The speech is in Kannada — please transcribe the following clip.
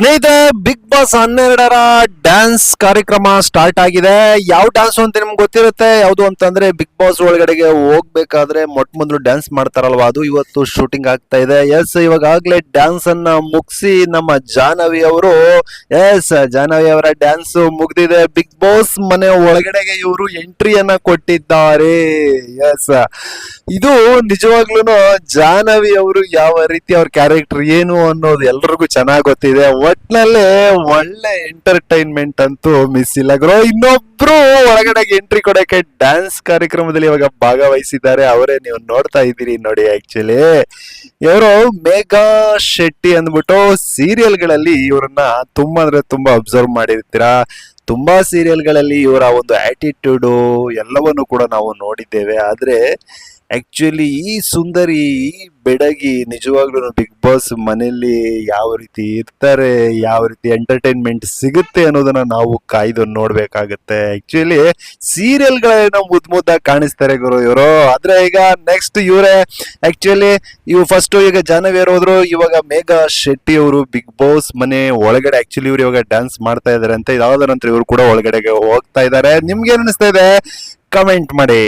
ಸ್ನೇಹಿತರೆ ಬಿಗ್ ಬಾಸ್ ಹನ್ನೆರಡರ ಡ್ಯಾನ್ಸ್ ಕಾರ್ಯಕ್ರಮ ಸ್ಟಾರ್ಟ್ ಆಗಿದೆ. ಯಾವ ಡ್ಯಾನ್ಸ್ ಅಂತ ನಿಮ್ಗೆ ಗೊತ್ತಿರುತ್ತೆ? ಯಾವುದು ಅಂತಂದ್ರೆ ಬಿಗ್ ಬಾಸ್ ಒಳಗಡೆಗೆ ಹೋಗ್ಬೇಕಾದ್ರೆ ಮೊಟ್ಟ ಮೊದಲು ಡ್ಯಾನ್ಸ್ ಮಾಡ್ತಾರಲ್ವಾ? ಅದು ಇವತ್ತು ಶೂಟಿಂಗ್ ಆಗ್ತಾ ಇದೆ. ಎಸ್ ಇವಾಗ ಆಗ್ಲೇ ಡ್ಯಾನ್ಸ್ ಅನ್ನ ಮುಗಿಸಿ ನಮ್ಮ ಜಾಹ್ನವಿ ಅವರು ಎಸ್ ಜಾಹ್ನವಿ ಅವರ ಡ್ಯಾನ್ಸ್ ಮುಗ್ದಿದೆ. ಬಿಗ್ ಬಾಸ್ ಮನೆ ಒಳಗಡೆಗೆ ಇವರು ಎಂಟ್ರಿಯನ್ನ ಕೊಟ್ಟಿದ್ದಾರೆ. ಎಸ್ ಇದು ನಿಜವಾಗ್ಲೂ ಜಾಹ್ನವಿ ಅವರು ಯಾವ ರೀತಿ ಅವ್ರ ಕ್ಯಾರೆಕ್ಟರ್ ಏನು ಅನ್ನೋದು ಎಲ್ರಿಗೂ ಚೆನ್ನಾಗಿ ಗೊತ್ತಿದೆ. ಒಟ್ನಲ್ಲಿ ಒಳ್ಳೆ ಎಂಟರ್ಟೈನ್ಮೆಂಟ್ ಅಂತೂ ಮಿಸ್ ಇಲ್ಲ. ಗ್ರೋ ಇನ್ನೊಬ್ರು ಹೊರಗಡೆಗೆ ಎಂಟ್ರಿ ಕೊಡಕ್ಕೆ ಡ್ಯಾನ್ಸ್ ಕಾರ್ಯಕ್ರಮದಲ್ಲಿ ಇವಾಗ ಭಾಗವಹಿಸಿದ್ದಾರೆ. ಅವರೇ ನೀವು ನೋಡ್ತಾ ಇದ್ದೀರಿ ನೋಡಿ ಆಕ್ಚುಲಿ ಇವರು ಮೇಘಾ ಶೆಟ್ಟಿ ಅಂದ್ಬಿಟ್ಟು ಸೀರಿಯಲ್ಗಳಲ್ಲಿ ಇವರನ್ನ ತುಂಬಾ ಅಂದ್ರೆ ತುಂಬಾ ಅಬ್ಸರ್ವ್ ಮಾಡಿರ್ತೀರಾ? ತುಂಬಾ ಸೀರಿಯಲ್ಗಳಲ್ಲಿ ಇವರ ಒಂದು ಆಟಿಟ್ಯೂಡು ಎಲ್ಲವನ್ನು ಕೂಡ ನಾವು ನೋಡಿದ್ದೇವೆ. ಆದ್ರೆ ಆಕ್ಚುಲಿ ಈ ಸುಂದರಿ ಬೆಡಗಿ ನಿಜವಾಗ್ಲೂ ಬಿಗ್ ಬಾಸ್ ಮನೆಯಲ್ಲಿ ಯಾವ ರೀತಿ ಇರ್ತಾರೆ, ಯಾವ ರೀತಿ ಎಂಟರ್ಟೈನ್ಮೆಂಟ್ ಸಿಗುತ್ತೆ ಅನ್ನೋದನ್ನ ನಾವು ಕಾಯ್ದು ನೋಡ್ಬೇಕಾಗತ್ತೆ. ಆಕ್ಚುಲಿ ಸೀರಿಯಲ್ಗಳೇನೋ ಮುದ್ ಮುದ್ದಾಗಿ ಕಾಣಿಸ್ತಾರೆ ಗುರು ಇವರು. ಆದ್ರೆ ಈಗ ನೆಕ್ಸ್ಟ್ ಇವರೇ ಆಕ್ಚುಲಿ ಇವು ಫಸ್ಟ್ ಈಗ ಜಾನವಿ ಹೋದ್ರು, ಇವಾಗ ಮೇಘಾ ಶೆಟ್ಟಿ ಅವರು ಬಿಗ್ ಬಾಸ್ ಮನೆ ಒಳಗಡೆ ಆಕ್ಚುಲಿ ಇವ್ರು ಇವಾಗ ಡ್ಯಾನ್ಸ್ ಮಾಡ್ತಾ ಇದಾರೆ ಅಂತ ಇದಾದ ನಂತರ ಇವರು ಕೂಡ ಒಳಗಡೆಗೆ ಹೋಗ್ತಾ ಇದ್ದಾರೆ ನಿಮ್ಗೆ ಅನಿಸ್ತಾ ಇದೆ? ಕಮೆಂಟ್ ಮಾಡಿ.